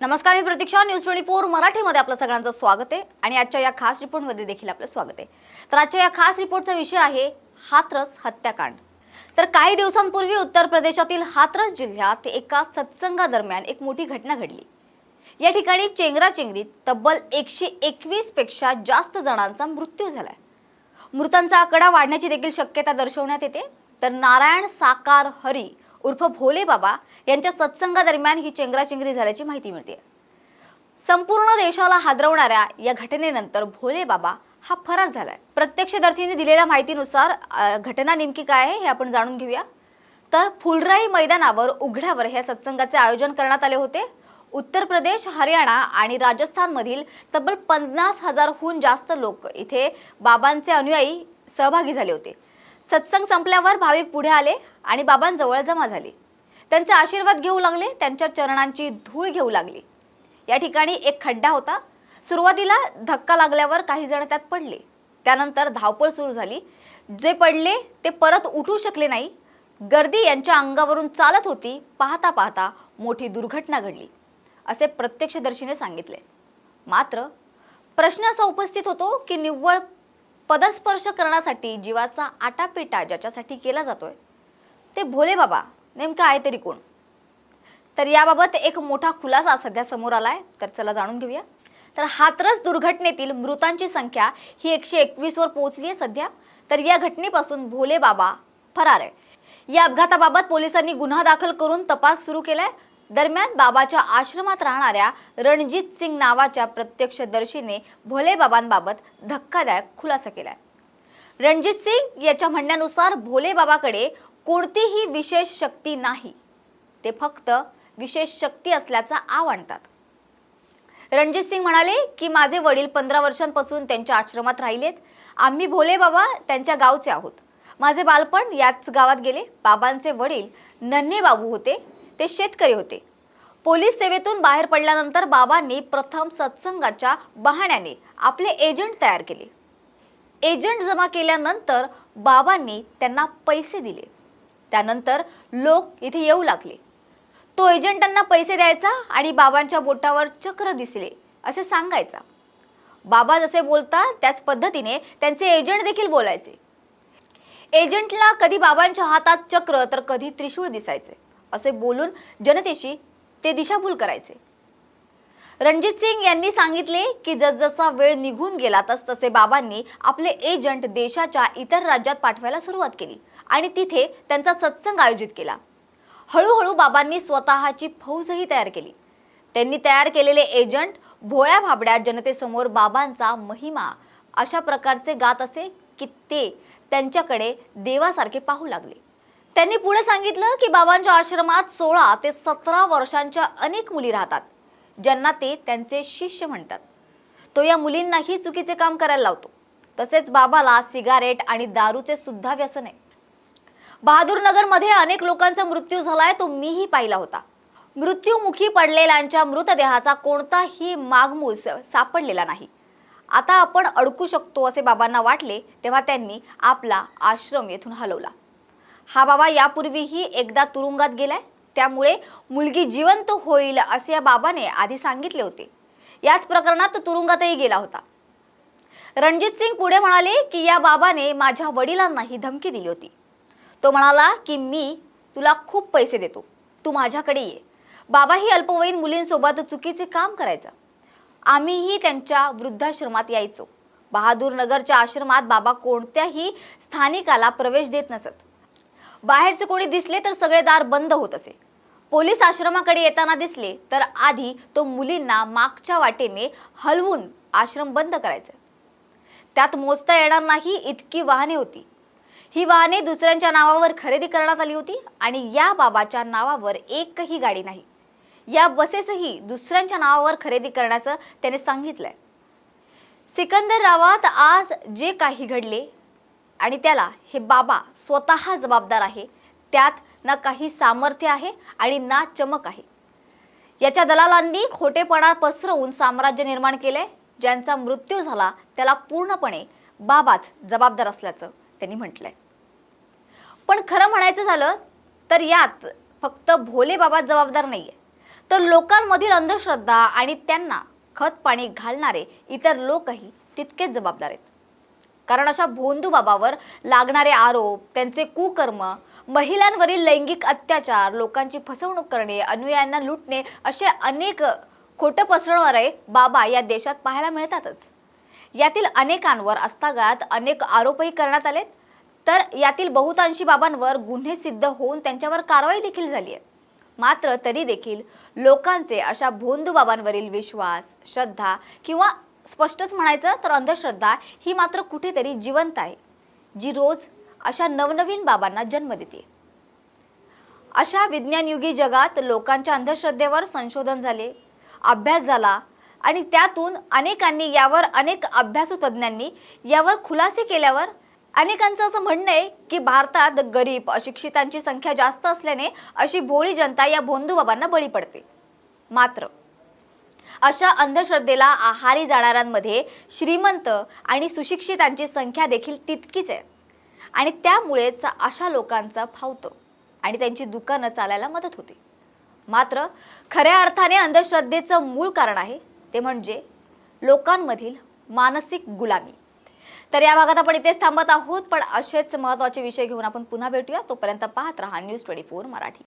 नमस्कार मी Pratiksha. News twenty four मराठीमध्ये आपलं सगळ्यांचं स्वागत आहे. आणि आजच्या या खास रिपोर्टमध्ये देखील आपलं स्वागत आहे. तर आजच्या या खास रिपोर्टचा विषय आहे हाथरस हत्याकांड. तर काही दिवसांपूर्वी उत्तर प्रदेशातील हाथरस जिल्ह्यात एका सत्संगादरम्यान एक मोठी घटना घडली. या ठिकाणी चेंगराचेंगरीत तब्बल एकशे एकवीसपेक्षा जास्त जणांचा मृत्यू झालाय. मृतांचा आकडा वाढण्याची देखील शक्यता दर्शवण्यात येते. तर नारायण साकार हरी उर्फ भोले बाबा यांच्या सत्संगादरम्यान ही चेंगराचेंगरी झाल्याची माहिती मिळते. संपूर्ण देशाला हादरवणाऱ्या या घटनेनंतर भोले बाबा हा फरार झालाय. प्रत्यक्षदर्शींनी दिलेल्या माहितीनुसार घटना नेमकी काय आहे हे आपण जाणून घेऊया. तर फुलराई मैदानावर उघड्यावर ह्या सत्संगाचे आयोजन करण्यात आले होते. उत्तर प्रदेश हरियाणा आणि राजस्थानमधील तब्बल पन्नास हजारहून जास्त लोक इथे बाबांचे अनुयायी सहभागी झाले होते. सत्संग संपल्यावर भाविक पुढे आले. आणि बाबांजवळ जमा झाले. त्यांचे आशीर्वाद घेऊ लागले त्यांच्या चरणांची धूळ घेऊ लागली. या ठिकाणी एक खड्डा होता. सुरुवातीला धक्का लागल्यावर काही जण त्यात पडले. त्यानंतर धावपळ सुरू झाली. जे पडले ते परत उठू शकले नाही. गर्दी यांच्या अंगावरून चालत होती. पाहता पाहता मोठी दुर्घटना घडली असे प्रत्यक्षदर्शीने सांगितले. मात्र प्रश्न असा उपस्थित होतो की निव्वळ पदस्पर्श करण्यासाठी जीवाचा आटापिटा ज्याच्यासाठी केला जातोय ते भोले बाबा नेमकं आहे तरी कोण? तर याबाबत एक मोठा खुलासा सध्या समोर आलाय. तर चला जाणून घेऊया. तर हातरस दुर्घटनेतील मृतांची संख्या ही एकशे एकवीस वर पोहोचली आहे सध्या. तर या घटनेपासून भोले बाबा फरार आहे. या अपघाताबाबत पोलिसांनी गुन्हा दाखल करून तपास सुरू केलाय. दरम्यान बाबाच्या आश्रमात राहणाऱ्या रणजित सिंग नावाच्या प्रत्यक्षदर्शीने भोले बाबांबाबत धक्कादायक खुलासा केलाय. रणजित सिंग याच्या म्हणण्यानुसार भोले बाबाकडे कोणतीही विशेष शक्ती नाही. ते फक्त विशेष शक्ती असल्याचा आव आणतात. रणजित सिंग म्हणाले की माझे वडील पंधरा वर्षांपासून त्यांच्या आश्रमात राहिलेत. आम्ही भोले बाबा त्यांच्या गावचे आहोत. माझे बालपण याच गावात गेले. बाबांचे वडील नन्हे बाबू होते ते शेतकरी होते. पोलीस सेवेतून बाहेर पडल्यानंतर बाबांनी प्रथम सत्संगाच्या बहाण्याने आपले एजंट तयार केले. एजंट जमा केल्यानंतर बाबांनी त्यांना पैसे दिले. त्यानंतर लोक इथे येऊ लागले. तो एजंटांना पैसे द्यायचा आणि बाबांच्या बोटावर चक्र दिसले असे सांगायचा. बाबा जसे बोलतात त्याच पद्धतीने त्यांचे एजंट देखील बोलायचे. एजंटला कधी बाबांच्या हातात चक्र तर कधी त्रिशूळ दिसायचे असे बोलून जनतेशी ते दिशाभूल करायचे. रणजित सिंग यांनी सांगितले की जसजसा वेळ निघून गेला तस तसे बाबांनी आपले एजंट देशाच्या इतर राज्यात पाठवायला सुरुवात केली. आणि तिथे त्यांचा सत्संग आयोजित केला. हळूहळू बाबांनी स्वतःची फौजही तयार केली. त्यांनी तयार केलेले एजंट भोळ्या भाबड्या जनतेसमोर बाबांचा महिमा अशा प्रकारचे गात असे की ते त्यांच्याकडे देवासारखे पाहू लागले. त्यांनी पुढे सांगितलं की बाबांच्या आश्रमात सोळा ते सतरा वर्षांच्या अनेक मुली राहतात ज्यांना ते त्यांचे शिष्य म्हणतात. तो या मुलींनाही चुकीचे काम करायला लावतो. तसेच बाबाला सिगारेट आणि दारूचे सुद्धा व्यसन आहे. बहादूरनगरमध्ये अनेक लोकांचा मृत्यू झालाय तो मीही पाहिला होता. मृत्यूमुखी पडलेल्यांच्या मृतदेहाचा कोणताही मागमूस सापडलेला नाही. आता आपण अडकू शकतो असे बाबांना वाटले तेव्हा त्यांनी आपला आश्रम येथून हलवला. हा बाबा यापूर्वीही एकदा तुरुंगात गेलाय त्यामुळे मुलगी जिवंत होईल असे या बाबाने आधी सांगितले होते. याच प्रकरणात तुरुंगातही गेला होता. रणजित सिंग पुढे म्हणाले की या बाबाने माझ्या वडिलांनाही धमकी दिली होती. तो म्हणाला की मी तुला खूप पैसे देतो. तू माझ्याकडे ये. बाबाही अल्पवयीन मुलींसोबत चुकीचे काम करायचं. आम्हीही त्यांच्या वृद्धाश्रमात यायचो. बहादूरनगरच्या आश्रमात बाबा कोणत्याही स्थानिकाला प्रवेश देत नसत. बाहेरचे कोणी दिसले तर सगळे दार बंद होत असे. पोलीस आश्रमाकडे येताना दिसले तर आधी तो मुलींना मागच्या वाटेने हलवून आश्रम बंद करायचा. त्यात मोजता येणार नाही इतकी वाहने होती. ही वाहने दुसऱ्यांच्या नावावर खरेदी करण्यात आली होती आणि या बाबाच्या नावावर एकही गाडी नाही. या बसेसही दुसऱ्यांच्या नावावर खरेदी करण्याचं त्याने सांगितलंय. सिकंदर रावात आज जे काही घडले आणि त्याला हे बाबा स्वतः जबाबदार आहे त्यात ना काही सामर्थ्य आहे आणि ना चमक आहे. याच्या दलालांनी खोटेपणा पसरवून साम्राज्य निर्माण केलंय ज्यांचा मृत्यू झाला त्याला पूर्णपणे बाबाच जबाबदार असल्याचं. त्यांनी म्हटलंय. पण खरं म्हणायचं झालं तर यात फक्त भोले बाबा जबाबदार नाहीये. तर लोकांमधील अंधश्रद्धा आणि त्यांना खत पाणी घालणारे इतर लोकही तितकेच जबाबदार आहेत. कारण अशा भोंदू बाबावर लागणारे आरोप त्यांचे कुकर्म महिलांवरील लैंगिक अत्याचार लोकांची फसवणूक करणे अनुयायांना लुटणे असे अनेक खोटं पसरवणारे बाबा या देशात पाहायला मिळतातच. यातील अनेकांवर आस्थागात अनेक आरोपही करण्यात आलेत. तर यातील बहुतांशी बाबांवर गुन्हे सिद्ध होऊन त्यांच्यावर कारवाई देखील झाली आहे. मात्र तरी देखील लोकांचे अशा भोंदू बाबांवरील विश्वास श्रद्धा किंवा स्पष्टच म्हणायचं तर अंधश्रद्धा ही मात्र कुठेतरी जिवंत आहे जी रोज अशा नवनवीन बाबांना जन्म देते. अशा विज्ञानयुगी जगात लोकांच्या अंधश्रद्धेवर संशोधन झाले अभ्यास झाला आणि त्यातून अनेकांनी यावर अनेक अभ्यासू तज्ज्ञांनी यावर खुलासे केल्यावर अनेकांचं असं म्हणणं आहे की भारतात गरीब अशिक्षितांची संख्या जास्त असल्याने अशी भोळी जनता या भोंदूबाबांना बळी पडते. मात्र अशा अंधश्रद्धेला आहारी जाणाऱ्यांमध्ये श्रीमंत आणि सुशिक्षितांची संख्या देखील तितकीच आहे. आणि त्यामुळेच अशा लोकांचा फावतं आणि त्यांची दुकानं चालायला मदत होते. मात्र खऱ्या अर्थाने अंधश्रद्धेचं मूळ कारण आहे ते म्हणजे लोकांमधील मानसिक गुलामी. तर या भागात आपण इथेच थांबत आहोत पण असेच महत्त्वाचे विषय घेऊन आपण पुन्हा भेटूया. तोपर्यंत पाहत राहा न्यूज ट्वेंटी फोर मराठी.